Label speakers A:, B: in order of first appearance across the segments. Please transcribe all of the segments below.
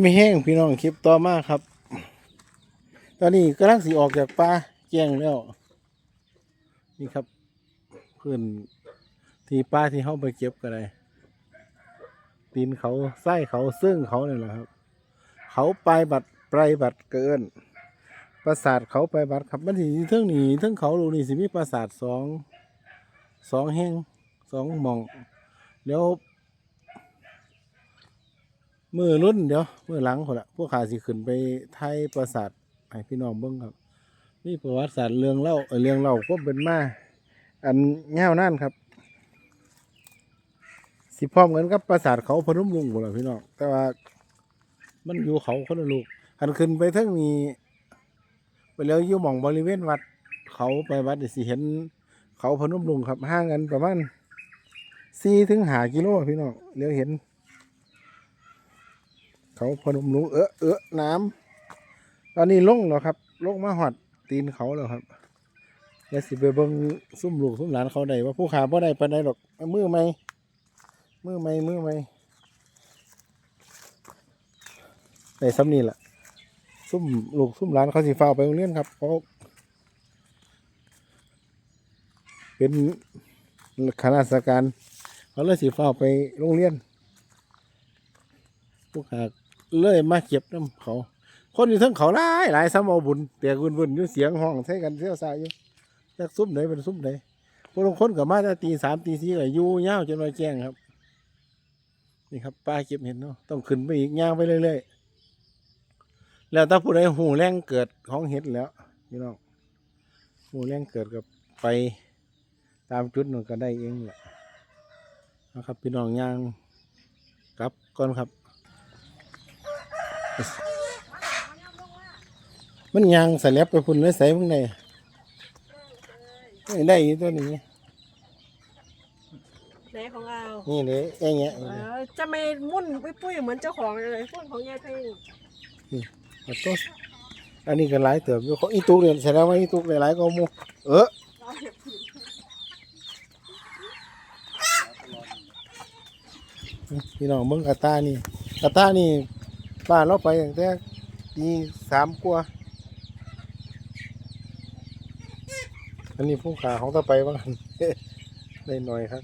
A: ไม่แห้งพี่น้องคลิปต่อมาครับ ตอนนี้กำลังสีออกจากป่าแจ้งแล้ว นี่ครับพื้นที่ป่าที่เข้าไปเก็บกันเลยตีนเขาไส้เขาซึ่งเขาเนี่ยแหละครับ เขาปลายบัดปลายบัดเกินปราสาทเขาปลายบัดครับมันสิเท่งหนีเท่งเขาลูนี่สิมีปราสาทสองสองแห่งสองหมองเดี๋ยว มือรุ่นเดี๋ยวมือหลังคนละพวกขาสิขึ้นไปไทยปราสาทให้พี่น้องเบิ่งครับนี่ประวัติศาสตร์เรื่องเล่าเออเรื่องเล่าก็เป็นมาอันเงาวนั่นครับ สิพร้อมกันกับปราสาทเขาพนมรุ้งหมดละพี่น้องแต่ว่ามันอยู่เขาคนละลูกหันขึ้นไปทั้งนี้ไปแล้วอยู่หม่องบริเวณวัด เขาไปวัดสิเห็น เขาพนมรุ้งครับห่างกันประมาณสี่ถึงหากิโลพี่น้องเลี้ยวเห็น เขาพนมรุ้งเออเออน้ำตอนนี้ลงแล้วครับลงมาหอดตีนเขาแล้วครับยวสิไปเบิ่งซุ่มลูกซุ่มหลานเขาได้ว่าผู้ขาบ่ได้ปานใดหรอกมือไหมมือไหมมือไหมได้ซ้ำนี่แหละซุ่มลูกซุ่มหลานเขาสิฟ้าไปโรงเรียนครับเพราะเป็นข้าราชการเขาเลยสิฟ้าไปโรงเรียนพวกหา เลยมาเก็บน้ำเขา คนอยู่ทั้งเขาหลายหลายซ้ำเอาบุญเตียกวุ่นๆอยู่เสียงห้องใช้กันเสียวสายอยู่จากซุ้มไหนเป็นซุ้มไหนพวกลงคนกับมาแต่ตีสามตีสี่ก็ยู่ยาจนมาแจ้งครับ นี่ครับป้าเก็บเห็นเนาะต้องขึ้นไปอีกย่างไปเรื่อยๆแล้วถ้าผู้ใดหูแรงเกิดของเห็ดแล้วพี่น้องหูแรงเกิดกับไปตามจุดนั้นก็ได้เองแหละนะครับพี่น้องย่างกลับก่อนครับ มันยางใส่แลบไปพุ่นเลยใส่พวกไหนนี่ได้อยู่ตัวนี้
B: ไหนของเรา
A: นี่เลยแอย่างเงี้ย
B: เออจะไม่มุ่นปุ้ยๆเหมือนเจ้าของเลยพุ่นของยายเพลง
A: เอาตัวอันนี้ก็หลายเติบอยู่เขาอีตุกเนี่ยแสดงว่าอีตุกหลายๆก็หมูเออพี่น้องเบิ่งกระตานี่กระตานี่ ป้าเราไปตั้งแต่ปีสามกว่าอันนี้ผู้ขาของตะไปบ้างได้หน่อยครับ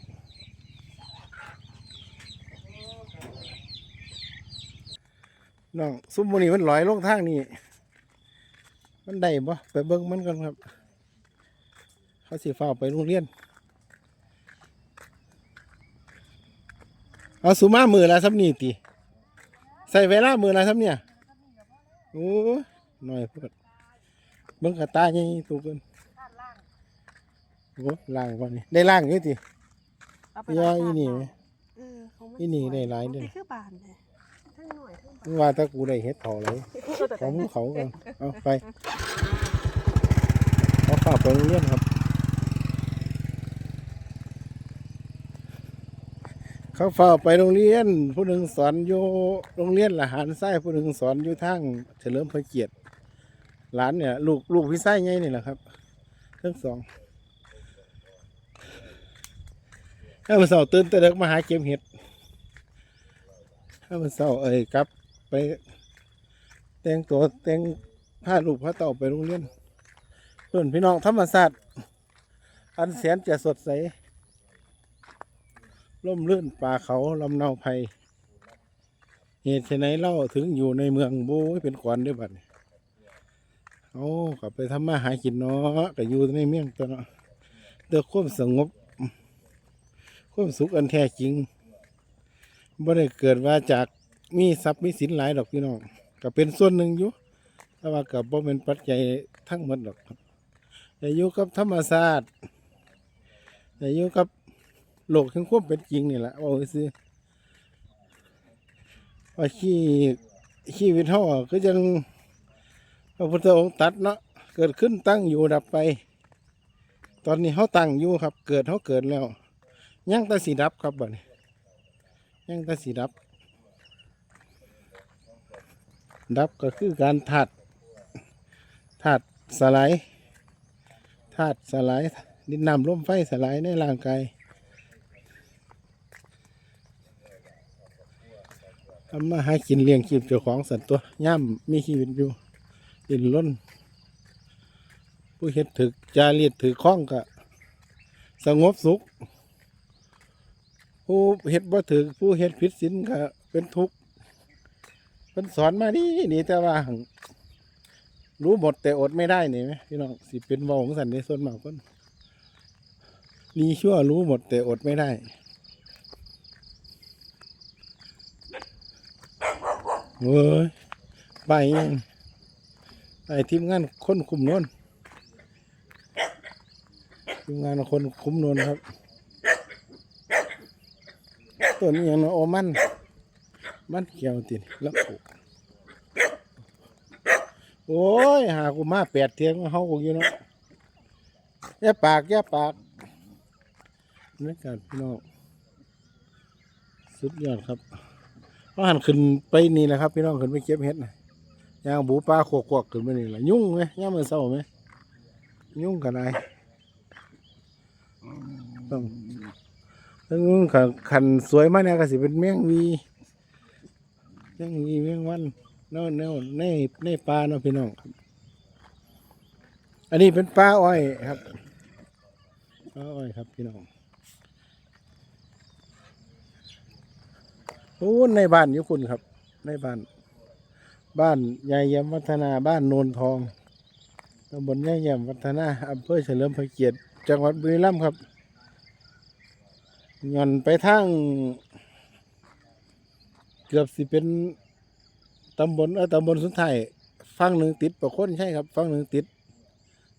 A: น้องซุ้มมันนี่มันลอยลงทางนี่มันได้บ่ไปเบิ่งมันกันครับ เขาสิฟ้าไปโรงเรียน เอาสุมามือละซับนี่ติใส่เวลามือละซับเนี่ยโอ้หน่อยพูดเบิ่งกระตาใหญ่ตัวเกินโอ้ล่างวันนี้ได้ล่างอยู่ติ
B: เอาไป
A: ยาอีนี่ไหม
B: อี
A: นี่ได้หลายเด้อ
B: คือบานเลยทั้งหน่อยทั้งบาน
A: ว่าถ้ากูได้เฮ็ดถาเลยของเขากันเอาไปเอาฝากไปโรงเรียนครับ เขาฝ้าไปโรงเรียน ผู้หนึ่งสอนอยู่โรงเรียนละหารไส้ผู้หนึ่งสอนอยู่ทางเฉลิมพระเกียรติหลานเนี่ย ลูกลูกพี่ไส้ไงนี่แหละครับทั้งสองถ้ามันเสาตื่นแต่เด็กมาหาเก็บเห็ดถ้ามันเสาเอ้ยกลับ ไป แต่งตัวแต่งผ้าลูกผ้าเต่าไปโรงเรียนเพื่อนพี่น้องธรรมศาสตร์อันแสนจะสดใส ร่มรื่นป่าเขาลำเนาภัย เหตุไฉนเล่าถึงอยู่ในเมืองโบ้ยเป็นขวัญด้วยบัดนี้เอากลับไปทำมาหากินเนาะก็อยู่ในเมืองตัวเนาะเดือความสงบความสุขอันแท้จริงบ่ได้เกิดว่าจากมีทรัพย์มีสินหลายดอกพี่น้องก็เป็นส่วนหนึ่งอยู่แต่ว่ากับบ่เป็นปัจจัยทั้งหมดหรอกแต่อยู่กับธรรมศาสตร์แต่อยู่กับ โลกทั้งควบเป็นจริงนี่แหละว่าซื้อว่าขี้ขี้วิทย์เฮาอก็ยังพระพุทธองค์ตัดเนาะเกิดขึ้นตั้งอยู่ดับไป ตอนนี้เฮาตั้งอยู่ครับ เกิดเฮาเกิดแล้วยังแต่สีดับครับบัดนี้ยังแต่สีดับ ดับก็คือการถัดถัดสลายธาตุสลายดินน้ำลมไฟสลายในร่างกาย เอำมาหากินเลี้ยงชีพเจ้าของสัตว์ตัวย่ำมีชีวิตอยู่ดินล้น ผู้เฮ็ดถึกจาเรียดถือข้องก็สงบสุข ผู้เฮ็ดบ่ถึกผู้เฮ็ดผิดศีลก็เป็นทุกข์เพิ่นสอนมาดีนี่แต่ว่า รู้หมดแต่อดไม่ได้นี่ไหมพี่น้องสิเป็นวงสันในส่วนมากคนดีชั่วรู้หมดแต่อดไม่ได้ เว้ยไปยังไปทีมงานคนคุมนนทีมงานคนคุมนนครับต้นนี้ยังเนาะโอมัน มันเกี่ยวติดแล้วปลูกโอ้ย หากูมาแปดเทียงเฮากูอยู่เนาะแย่ปากแย่ปากนี่กันพี่น้องสุดยอดครับ พอหันขึ้นไปนี่แหละครับ พี่น้องขึ้นไปเก็บเห็ดนะย่างบูปลาขวกๆขึ้นไปนี่แหละยุ่งไหมย่างมือเศร้าไหมยุ่งกันไดต้องต้องขันขันสวยมากเนี่ยก็สิเป็นแมงวียังมีเมียงวันเน่าเน่าในในปลาเนาะพี่น้องครับ อันนี้เป็นปลาอ้อยครับปลาอ้อยครับพี่น้อง โอ้ในบ้านอยู่คุณครับ ในบ้าน บ้านยายเยี่ยมวัฒนาบ้านโนนทองตำบลยายเยี่ยมวัฒนาอำเภอเฉลิมพระเกียรติจังหวัดบุรีรัมย์ครับย่อนไปทางเกือบสิเป็นตำบลเออตำบลสุนไทยฝั่งหนึ่งติดประคนใช่ครับฝั่งหนึ่งติด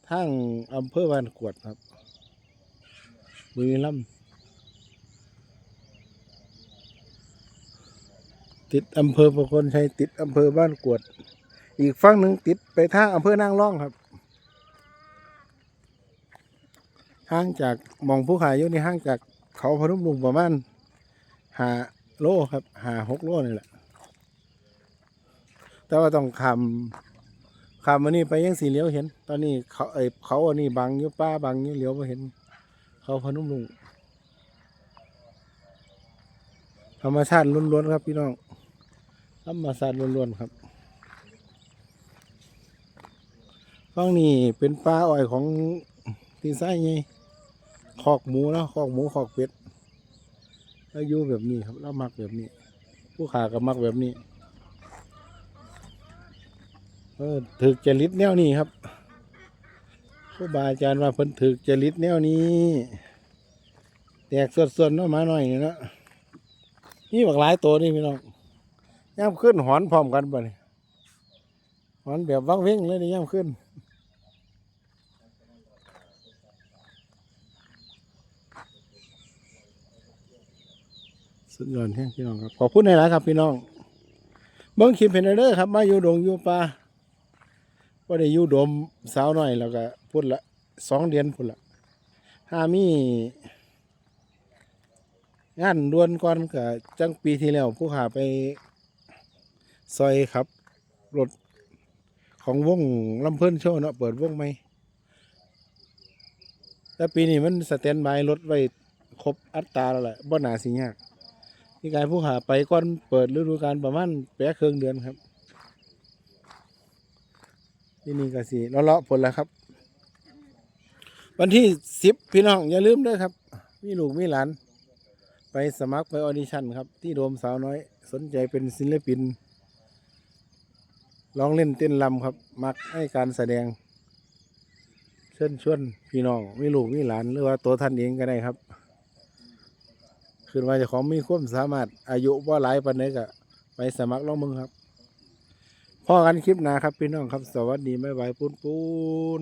A: ทางอำเภอบ้านกวดครับบุรีรัมย์ ติดอำเภอประคนชัยติดอำเภอบ้านกวด อีกฝั่งหนึ่งติดไปทางอำเภอนางร่องครับห่างจากมองผู้ขายอยู่นี่ห่างจากเขาพนุมลุงประมาณหาโลครับหาหกโลนี่แหละ แต่ว่าต้องคำคำวันนี้ไปยังสีเหลียวเห็น ตอนนี้เขาไอเขาอันนี้บังอยู่ป้าบังอยู่เหลียวมาเห็น เขาพนุ่มลุงธรรมชาติล้วนๆครับพี่น้อง ธรรมชาติล้วนๆครับฟังนี่เป็นปลาอ้อยของที่ไส้ไงคอกหมูนะคอกหมูคอกเป็ดแล้วอยู่แบบนี้ครับแล้วมักแบบนี้ ผู้ขาก็มักแบบนี้เออถึกจริตแนวนี้ครับครูบาอาจารย์ว่าเพิ่นถึกจริตแนวนี้ แตกส่วนๆเนาะมาหน่อยนี่เนาะนี่บักหลายตัวนี่พี่น้อง ย่ำขึ้นหอนพร้อมกันบ่นี่หอนแบบวังเว้งเลยนี่ย่ำขึ้นสุดยอดแท้พี่น้องครับขอบคุณในหลายๆครับพี่น้องเบิ้งคลิปเพนเดอร์ครับมาอยู่ดงอยู่ป่าว่าได้อยู่โดมสาวหน้อยแล้วก็พูดละสองเดือนพูดละถ้ามี งานด่วนก่อนก็จังปีที่แล้วผู้ขาไป ซอยครับรถของวงลำเพิ่นโชว์เนาะเปิดวงไหมแต่ปีนี้มันสแตนบายรถไว้ครบอัตราแล้วแหละบ่หนาสิยากพี่กายผู้หาไปก่อนเปิดฤดูกาลประมาณแปะเครื่องเดือนครับที่นี่ก็สิเลาะๆผลแล้วครับ วันที่สิบพี่น้องอย่าลืมด้วยครับ มีลูกมีหลาน ไปสมัครไปออดิชั่นครับ ที่โดมสาวน้อย สนใจเป็นศิลปิน ร้องเล่นเต้นรำครับ มักให้การแสดง เชิญชวนพี่น้องมีลูกมีหลานหรือว่าตัวท่านเองก็ได้ครับคือว่าจะของมีความสามารถอายุว่าหลายปันนี้ก็ไปสมัครร้องมึงครับพ่อกันคลิปหนาครับพี่น้องครับ สวัสดีบ๊ายบายปูนปูน